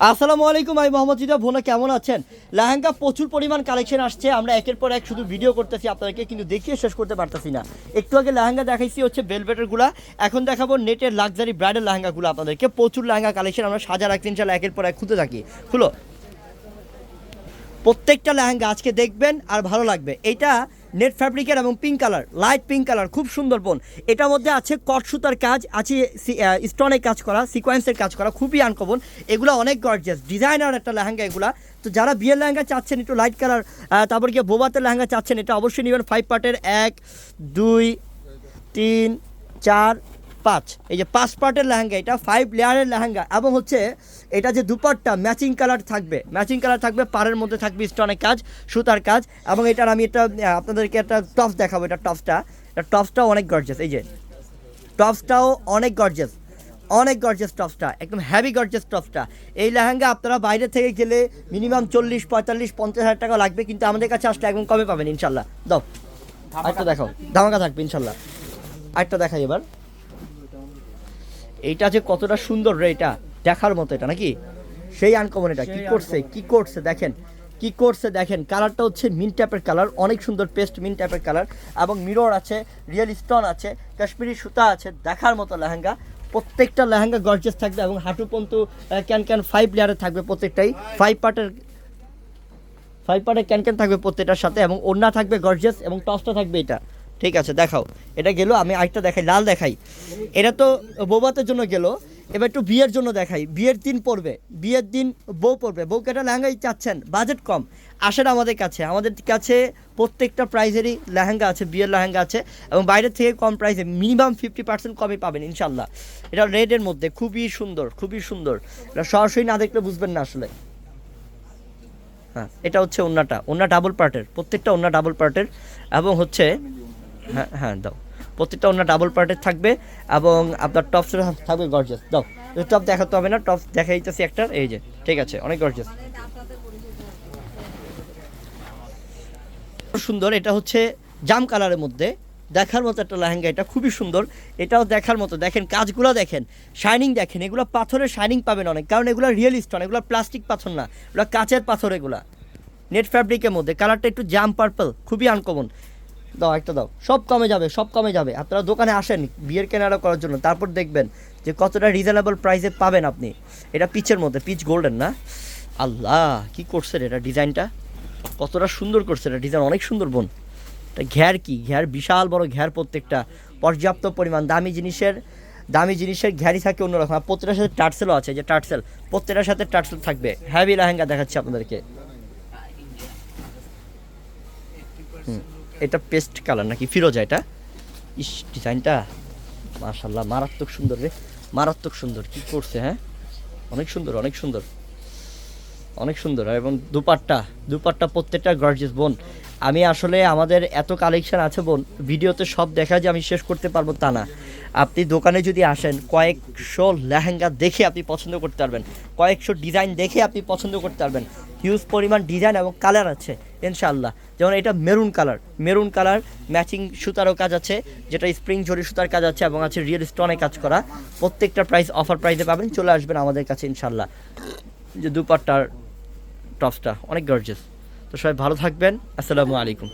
আসসালামু আলাইকুম, আমি মোহাম্মদ জিদা ভোনা, কেমন আছেন? লেহেঙ্গা প্রচুর পরিমাণ কালেকশন আসছে। আমরা একের পর এক শুধু ভিডিও করতেছি, আপনাদেরকে কিন্তু দেখিয়ে শেষ করতে পারতেছি না। একটু আগে লেহেঙ্গা দেখাইছি হচ্ছে বেলভেটেরগুলা এখন দেখাবো নেটের লাক্সারি ব্রাইডাল লেহেঙ্গাগুলো আপনাদেরকে। প্রচুর লেহেঙ্গা কালেকশন আমরা সাজা রাখতে ইনশাল্লাহ একের পর এক খুঁজে থাকি। খুলো। প্রত্যেকটা লেহেঙ্গা আজকে দেখবেন আর ভালো লাগবে। এটা নেট ফ্যাব্রিকের এবং pink colour light pink colour খুব সুন্দর বোন এটার মধ্যে আছে কট সুতার কাজ, আছে স্টোনের কাজ করা সিকোয়েন্সের কাজ করা, খুবই আনকমন এগুলো অনেক গর্জিয়াস ডিজাইনার একটা লেহেঙ্গা এগুলা। তো যারা বিয়ের লেহেঙ্গা চাচ্ছেন, একটু লাইট কালার তারপর গিয়ে বোবাতের লেহেঙ্গা চাচ্ছেন, এটা অবশ্যই নেবেন ফাইভ পার্টের এক, দুই, তিন, চার পাঁচ। এই যে পাঁচ পার্টের লেহেঙ্গা, এটা ফাইভ লেয়ারের লেহেঙ্গা এবং হচ্ছে এটা যে দুপাট্টা ম্যাচিং কালার থাকবে। ম্যাচিং কালার থাকবে, পাড়ের মধ্যে থাকবে স্টোনের কাজ, সুতার কাজ এবং এটার আমি এটা আপনাদেরকে একটা টপস দেখাবো, এটা টপসটা এটা টপসটাও অনেক গর্জেস এই যে। টপসটাও অনেক গর্জেস অনেক গর্জেস টপসটা একদম হ্যাভি গর্জেস টপসটা এই লেহেঙ্গা আপনারা বাইরে থেকে গেলে মিনিমাম চল্লিশ, পঁয়তাল্লিশ, পঞ্চাশ হাজার টাকা লাগবে, কিন্তু আমাদের কাছে আসলে একদম কমে পাবেন, ইনশাল্লাহ। দাও, আরেকটা দেখাও। ধামাকা থাকবে, ইনশাল্লাহ। আরেকটা দেখাই এবার। এইটা যে কতটা সুন্দর রে এটা দেখার মতো এটা নাকি? সেই আনকমন এটা কি করছে কি করছে দেখেন কি করছে দেখেন কালারটা হচ্ছে মিন ট্যাপের কালার অনেক সুন্দর পেস্ট মিন ট্যাপের কালার এবং মিরর আছে রিয়েল স্টোন আছে কাশ্মীরি সুতা আছে দেখার মতো লেহেঙ্গা প্রত্যেকটা লেহেঙ্গা গর্জেস থাকবে এবং হাঁটু পন্তু ক্যান ক্যান ফাইভ লেয়ারে থাকবে প্রত্যেকটাই ফাইভ পার্টের ফাইভ পার্টের ক্যান ক্যান থাকবে প্রত্যেকটার সাথে এবং ওড়না থাকবে গর্জেস এবং টসটা থাকবে এটা। ঠিক আছে, দেখাও। এটা গেল, আমি আরেকটা দেখাই, লাল দেখাই। এটা তো বৌবাতের জন্য গেল, এবার একটু বিয়ের জন্য দেখাই। বিয়ের দিন পড়বে, বিয়ের দিন বউ পড়বে। বউকে একটা লেহেঙ্গাই চাচ্ছেন, বাজেট কম। আসেন আমাদের কাছে আমাদের কাছে প্রত্যেকটা প্রাইজেরই লেহেঙ্গা আছে, বিয়ের লেহেঙ্গা আছে, এবং বাইরের থেকে কম প্রাইসে মিনিমাম ফিফটি পার্সেন্ট কমে পাবেন, ইনশাল্লাহ। এটা রেডের মধ্যে, খুবই সুন্দর খুবই সুন্দর। এটা সরাসরি না দেখলে বুঝবেন না আসলে। হ্যাঁ এটা হচ্ছে ওন্নাটা ওন্না ডাবল পার্টের প্রত্যেকটা ওন্না ডাবল পার্টের এবং হচ্ছে হ্যাঁ হ্যাঁ দাও। প্রত্যেকটা ওন্না ডাবল পার্টের থাকবে এবং আপনার টপ থাকবে গর্জাস দাও। টপ দেখাতে হবে না টপ দেখা দিতেছি একটা এই যে, ঠিক আছে, অনেক গর্জাস সুন্দর, এটা হচ্ছে জাম কালারের মধ্যে। দেখার মতো একটা লেহেঙ্গা, এটা খুবই সুন্দর। এটাও দেখার মতো, দেখেন, কাজগুলো দেখেন শাইনিং দেখেন, এগুলো পাথরের শাইনিং পাবেন অনেক, কারণ এগুলো রিয়েল স্টোন এগুলো প্লাস্টিক পাথর না, এগুলো কাচের পাথর এগুলা। নেট ফ্যাব্রিকের মধ্যে কালারটা একটু জাম পার্পল খুবই আনকমন দাও একটা দাও। সব কমে যাবে সব কমে যাবে। আপনারা দোকানে আসেন বিয়ের কেনারা করার জন্য। তারপর দেখবেন যে কতটা রিজনেবল প্রাইসে পাবেন আপনি। এটা পিচের মধ্যে পিচ গোল্ডেন না? আল্লাহ কি করছে রে এটা ডিজাইনটা? কতটা সুন্দর করছে এটা ডিজাইন অনেক সুন্দর বোন। এটা ঘ্যার কি? ঘ্যার বিশাল বড় ঘ্যার প্রত্যেকটা। পর্যাপ্ত পরিমাণ দামি জিনিসের দামি জিনিসের ঘ্যারি থাকে অন্যরকম। আর প্রত্যেকটার সাথে টার্সেলও আছে যে টার্সেল প্রত্যেকটার সাথে টার্সেল থাকবে। হ্যাভি লেহেঙ্গা দেখাচ্ছি আপনাদেরকে। হুম, এটা পেস্ট কালার নাকি? ফিরোজা এটা? ইস, ডিজাইনটা মাশাল্লাহ মারাত্মক সুন্দর রে। মারাত্মক সুন্দর, কি করছে হ্যাঁ? অনেক সুন্দর অনেক সুন্দর। অনেক সুন্দর এবং দুপাট্টা দুপাট্টা প্রত্যেকটা গর্জিয়াস বোন। আমি আসলে আমাদের এত কালেকশন আছে বোন, ভিডিওতে সব দেখা যে আমি শেষ করতে পারব তা না। আপনি দোকানে যদি আসেন, কয়েকশো লেহেঙ্গা দেখে আপনি পছন্দ করতে পারবেন। কয়েকশো ডিজাইন দেখে আপনি পছন্দ করতে পারবেন। হিউজ পরিমাণ ডিজাইন এবং কালার আছে। ইনশাআল্লাহ। যেমন এটা maroon colour. Maroon colour, matching সুতারও কাজ আছে, যেটা স্প্রিং জরি সুতার কাজ আছে এবং আছে রিয়েল স্টোনে কাজ করা। প্রত্যেকটা প্রাইস অফার প্রাইসে পাবেন, চলে আসবেন আমাদের কাছে ইনশাল্লাহ যে দুপাট্টার টপসটা অনেক গর্জেস তো সবাই ভালো থাকবেন, আসসালামু আলাইকুম।